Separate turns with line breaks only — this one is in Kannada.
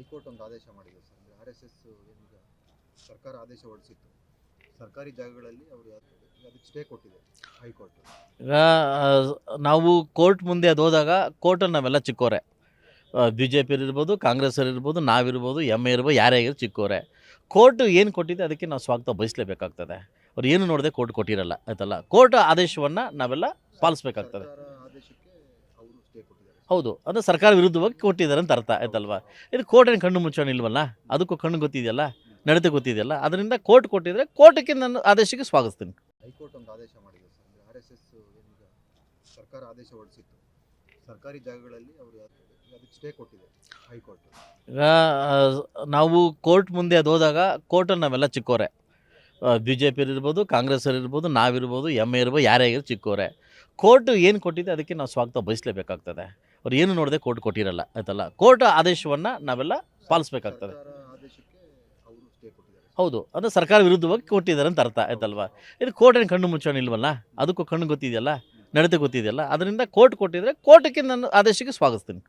ಹೈಕೋರ್ಟ್ ಒಂದು ಆದೇಶ ಮಾಡಿದೆ ಸರ್. ಆರ್ ಎಸ್ ಎಸ್ ಏನೀಗ ಸರ್ಕಾರ ಆದೇಶ ಹೊರಡಿಸಿತ್ತು. ಸರ್ಕಾರಿ ಜಾಗಗಳಲ್ಲಿ ಅವರು ಅದಕ್ಕೆ ಸ್ಟೇ ಕೊಟ್ಟಿದೆ ಹೈಕೋರ್ಟ್.
ಈಗ ನಾವು ಕೋರ್ಟ್ ಮುಂದೆ ಅದು ಹೋದಾಗ ಕೋರ್ಟಲ್ಲಿ ನಾವೆಲ್ಲ ಚಿಕ್ಕೋರೆ. ಬಿ ಜೆ ಪಿ ಇರ್ಬೋದು ಕಾಂಗ್ರೆಸ್ ಇರ್ಬೋದು ನಾವಿರ್ಬೋದು ಎಂ ಎ ಇರ್ಬೋದು ಯಾರೇ ಆಗಿರೋ ಚಿಕ್ಕೋರೆ. ಕೋರ್ಟ್ ಏನು ಕೊಟ್ಟಿದೆ ಅದಕ್ಕೆ ನಾವು ಸ್ವಾಗತ ಬಯಸಲೇಬೇಕಾಗ್ತದೆ. ಅವ್ರು ಏನು ನೋಡದೆ ಕೋರ್ಟ್ ಕೊಟ್ಟಿರಲ್ಲ ಆಯ್ತಲ್ಲ? ಕೋರ್ಟ್ ಆದೇಶವನ್ನು ನಾವೆಲ್ಲ ಪಾಲಿಸ್ಬೇಕಾಗ್ತದೆ.
ಆದೇಶಕ್ಕೆ
ಹೌದು ಅಂದರೆ ಸರ್ಕಾರ ವಿರುದ್ಧವಾಗಿ ಕೊಟ್ಟಿದ್ದಾರೆ ಅಂತ ಅರ್ಥ ಆಯ್ತಲ್ವಾ? ಇದು ಕೋರ್ಟ್ ಏನು ಕಣ್ಣು ಮುಚ್ಚೋಣ ಇಲ್ವಲ್ಲ? ಅದಕ್ಕೂ ಕಣ್ಣು ಗೊತ್ತಿದೆಯಲ್ಲ? ನಡತೆ ಗೊತ್ತಿದೆಯಲ್ಲ? ಅದರಿಂದ ಕೋರ್ಟ್ ಕೊಟ್ಟಿದ್ರೆ ಕೋರ್ಟ್ಗೆ ನಾನು ಆದೇಶಕ್ಕೆ ಸ್ವಾಗತಿಸ್ತೀನಿ.
ಹೈಕೋರ್ಟ್ ಒಂದು ಆದೇಶ ಮಾಡಿದೆ ಸರ್. ಆರ್ ಎಸ್ ಎಸ್ ಸರ್ಕಾರ ಆದೇಶ ಹೊರಡಿಸಿತ್ತು. ಸರ್ಕಾರಿ ಜಾಗಗಳಲ್ಲಿ ಅವರು ಅದಕ್ಕೆ ಸ್ಟೇ ಕೊಟ್ಟಿದೆ ಹೈಕೋರ್ಟ್.
ಈಗ ನಾವು ಕೋರ್ಟ್ ಮುಂದೆ ಅದು ಹೋದಾಗ ಕೋರ್ಟನ್ನು ನಾವೆಲ್ಲ ಚಿಕ್ಕೋರೆ. ಬಿ ಜೆ ಪಿ ಇರ್ಬೋದು ಕಾಂಗ್ರೆಸ್ ಇರ್ಬೋದು ನಾವಿರ್ಬೋದು ಎಂ ಎ ಇರ್ಬೋದು ಯಾರೇ ಆಗಿರೋ ಚಿಕ್ಕೋರೆ. ಕೋರ್ಟ್ ಏನು ಕೊಟ್ಟಿದೆ ಅದಕ್ಕೆ ನಾವು ಸ್ವಾಗತ ಬಯಸಲೇಬೇಕಾಗ್ತದೆ. ಅವ್ರು ಏನು ನೋಡದೆ ಕೋರ್ಟ್ ಕೊಟ್ಟಿರಲ್ಲ ಆಯ್ತಲ್ಲ? ಕೋರ್ಟ್ ಆದೇಶವನ್ನು ನಾವೆಲ್ಲ ಪಾಲಿಸ್ಬೇಕಾಗ್ತದೆ. ಹೌದು ಅದು ಸರ್ಕಾರ ವಿರುದ್ಧವಾಗಿ ಕೊಟ್ಟಿದ್ದಾರೆ ಅಂತ ಅರ್ಥ ಆಯ್ತಲ್ವಾ? ಇದು ಕೋರ್ಟ್ ಏನು ಕಣ್ಣು ಮುಚ್ಚೋಣ ಇಲ್ವಲ್ಲ? ಅದಕ್ಕೂ ಕಣ್ಣು ಗೊತ್ತಿದೆಯಲ್ಲ? ನಡತೆ ಗೊತ್ತಿದೆಯಲ್ಲ? ಅದರಿಂದ ಕೋರ್ಟ್ ಕೊಟ್ಟಿದ್ರೆ ಕೋರ್ಟ್ಗೆ ನಾನು ಆದೇಶಕ್ಕೆ ಸ್ವಾಗತಿಸ್ತೀನಿ.